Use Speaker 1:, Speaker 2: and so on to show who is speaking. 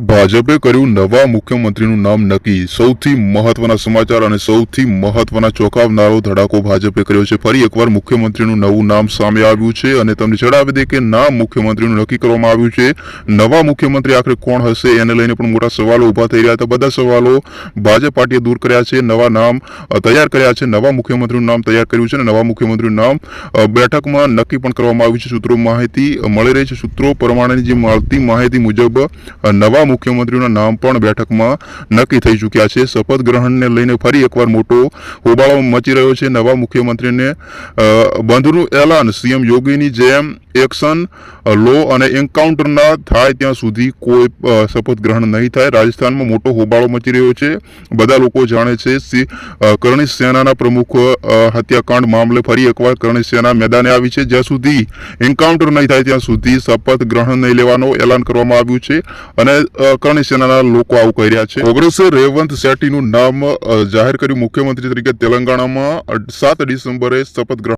Speaker 1: ભાજપે કર્યું નવા મુખ્યમંત્રીનું નામ નક્કી. સૌથી મહત્વના સમાચાર અને સૌથી મહત્વના ચોંકાવનારો ધડાકો ભાજપે કર્યો છે. ફરી એકવાર મુખ્યમંત્રીનું નવું નામ સામે આવ્યું છે અને તમને જણાવી દે કે નામ મુખ્યમંત્રીનું નક્કી કરવામાં આવ્યું છે. નવા મુખ્યમંત્રી આખરે કોણ હશે એને લઈને પણ મોટા સવાલો ઊભા થઈ રહ્યા હતા. બધા સવાલો ભાજપ પાર્ટીએ દૂર કર્યા છે, નવા નામ તૈયાર કર્યા છે. નવા મુખ્યમંત્રીનું નામ તૈયાર કર્યું છે અને નવા મુખ્યમંત્રીનું નામ બેઠકમાં નક્કી પણ કરવામાં આવ્યું છે. સૂત્રો માહિતી મળી રહી છે. સૂત્રો પ્રમાણેની જે મળતી માહિતી મુજબ નવા મુખ્યમંત્રીના નામ પણ બેઠકમાં નક્કી થઈ ચૂક્યા છે. શપથ ગ્રહણને લઈને ફરી એકવાર મોટો હોબાળો મચી રહ્યો છે. નવા મુખ્યમંત્રીને બંધનું એલાન, સીએમ યોગીની જેમ એક્શન લો અને એન્કાઉન્ટર ના થાય ત્યાં સુધી કોઈ શપથ ગ્રહણ નહીં થાય. રાજસ્થાનમાં મોટો હોબાળો મચી રહ્યો છે. બધા લોકો જાણે છે કરણી સેનાના પ્રમુખ હત્યાકાંડ મામલે ફરી એકવાર કરણી સેના મેદાને આવી છે. જ્યાં સુધી એન્કાઉન્ટર નહીં થાય ત્યાં સુધી શપથ ગ્રહણ નહીં લેવાનો એલાન કરવામાં આવ્યું છે. અને કરણી સેનાના લોકો આવું કહી રહ્યા છે. કોંગ્રેસે રેવંત શેટ્ટીનું નામ જાહેર કર્યું મુખ્યમંત્રી તરીકે તેલંગાણામાં સાત ડિસેમ્બરે શપથ ગ્રહણ